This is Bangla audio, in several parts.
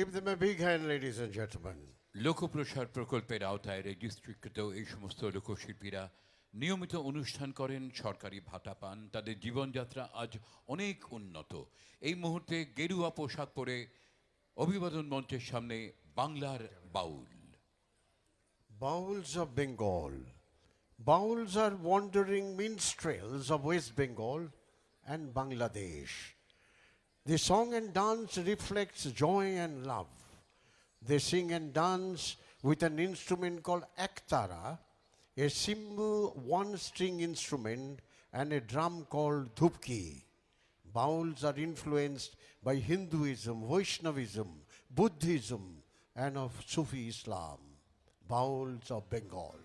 Give them a big hand, ladies and gentlemen. লোকপ্রসার প্রকল্পের আওতায় রেজিস্ট্রিকৃত এই সমস্ত লোকশিল্পীরা নিয়মিত অনুষ্ঠান করেন সরকারি ভাতা পান তাদের জীবনযাত্রা আজ অনেক উন্নত এই মুহূর্তে গেরুয়া পোশাক পরে অভিবাদন মঞ্চের সামনে বাংলার বাউল Bowls of Bengal. Bowls are wandering minstrels of West Bengal and Bangladesh. The song and dance reflects joy and love. They sing and dance with an instrument called aktara, a simple one-string instrument, and a drum called dhupki. Bowls are influenced by Hinduism, Vaishnavism, Buddhism, and of Sufi Islam. Bowls of Bengal.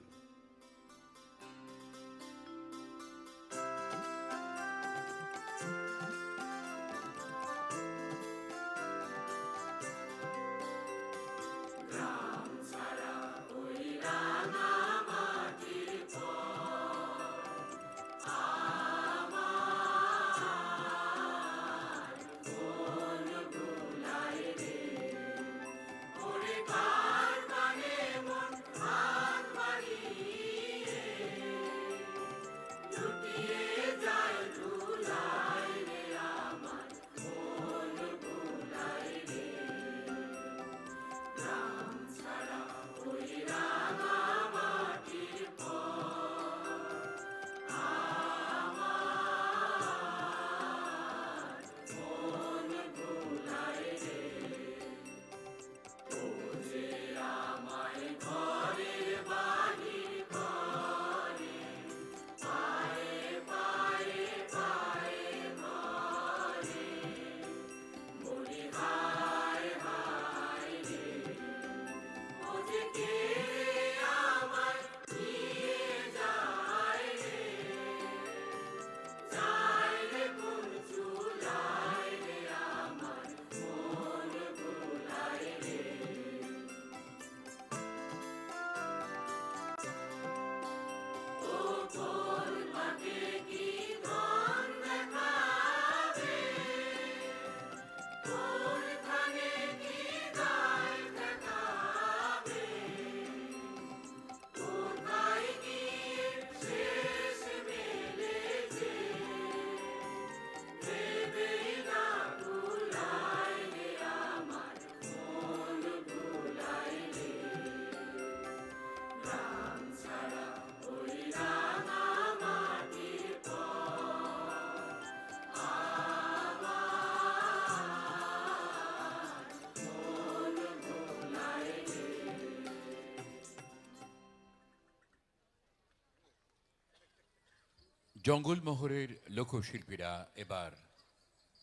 জঙ্গল মহরের লোকশিল্পীরা এবার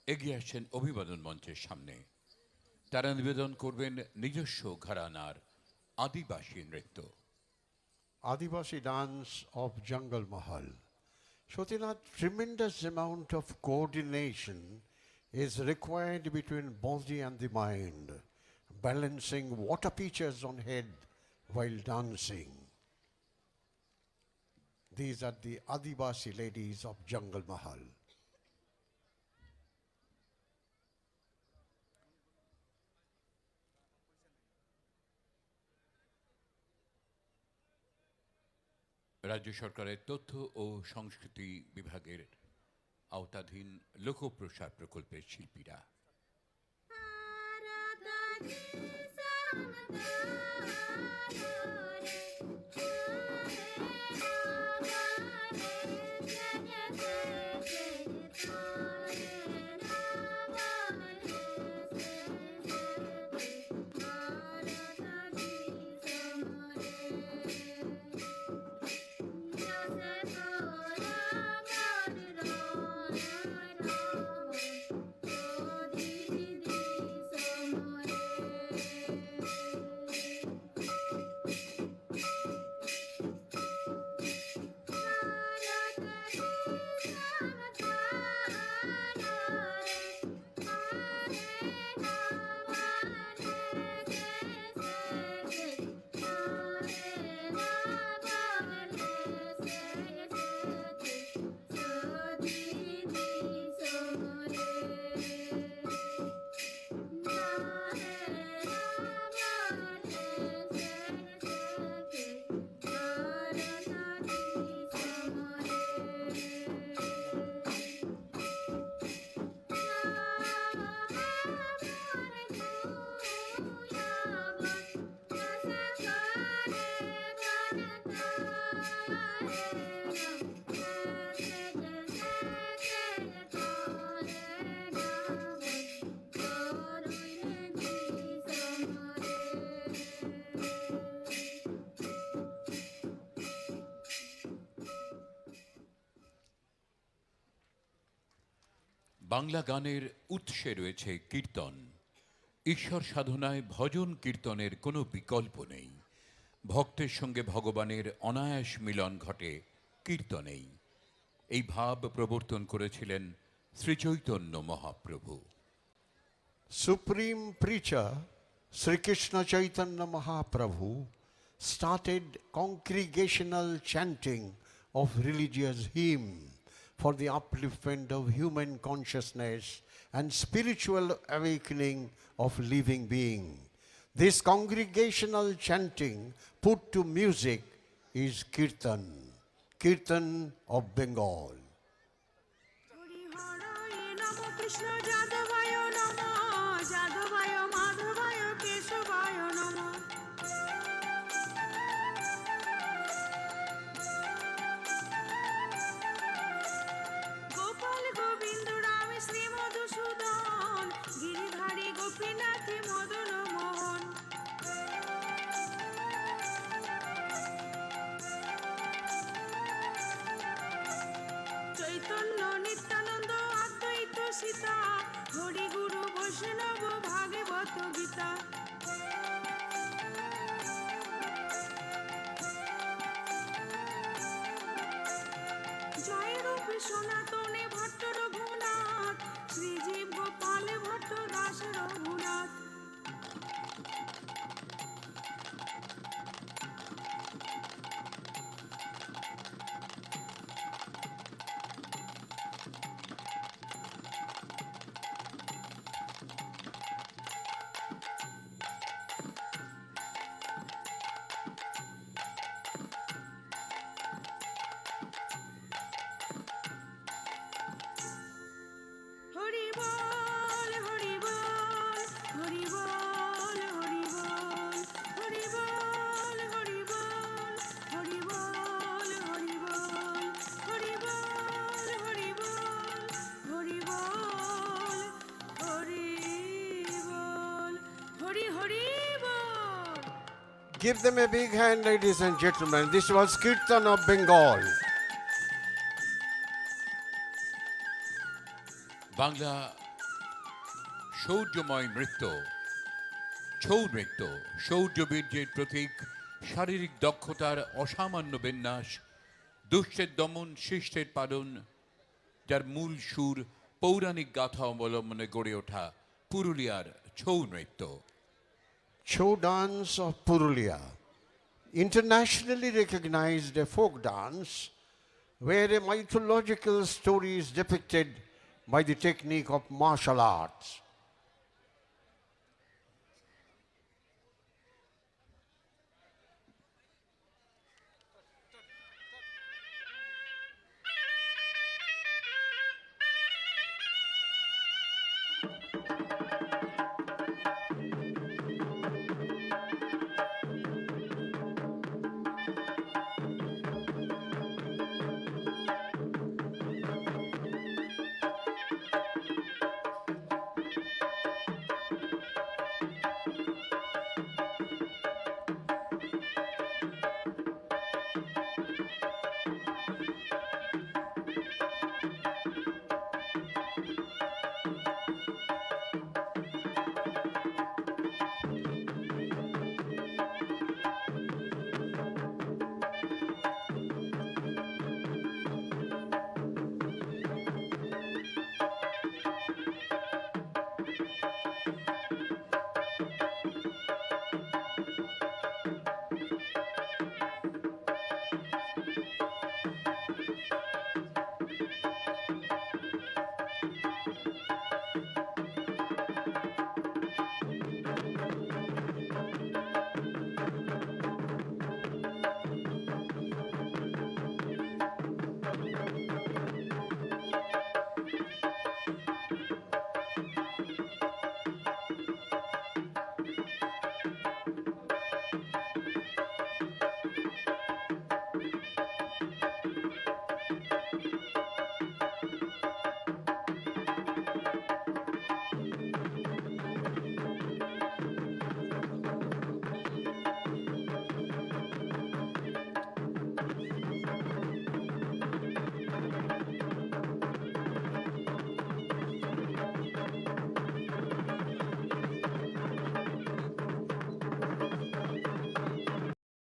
এগিয়ে আসছেন অভিবাদন মঞ্চের সামনে। তারা নিবেদন করবেন নিজস্ব ঘরানার আদিবাসী নৃত্য। আদিবাসী dance of Jangal Mahal. Satinath tremendous amount of coordination is required between body and the mind balancing water pitchers on head while dancing These are the Adivasi ladies of Jungle Mahal. রাজ্য সরকারের তথ্য ও সংস্কৃতি বিভাগের আওতাধীন লোকপ্রসার প্রকল্পের শিল্পীরা বাংলা গানের উৎসে রয়েছে কীর্তন। ঈশ্বর সাধনায় ভজন কীর্তনের কোনো বিকল্প নেই। ভক্তের সঙ্গে ভগবানের অনায়াস মিলন ঘটে কীর্তনেই। এই ভাব প্রবর্তন করেছিলেন Sri Chaitanya Mahaprabhu. Supreme Sri Krishna Chaitanya Mahaprabhu started congregational chanting of religious hymn for the upliftment of human consciousness and spiritual awakening of living being. This congregational chanting put to music is kirtan, kirtan of Bengal. Give them a big hand, ladies and gentlemen. This was Kirtan of Bengal. Bangla শৌর্যময় নৃত্য ছৌ নৃত্য শৌর্যবীর্যের প্রতীক শারীরিক দক্ষতার অসামান্য বিন্যাস দুষ্টের দমন শিষ্টের পালন যার মূল সুর পৌরাণিক গাথা অবলম্বনে গড়ে ওঠা পুরুলিয়ার ছৌ নৃত্য Cho dance of Purulia, internationally recognized a folk dance where a mythological story is depicted by the technique of martial arts.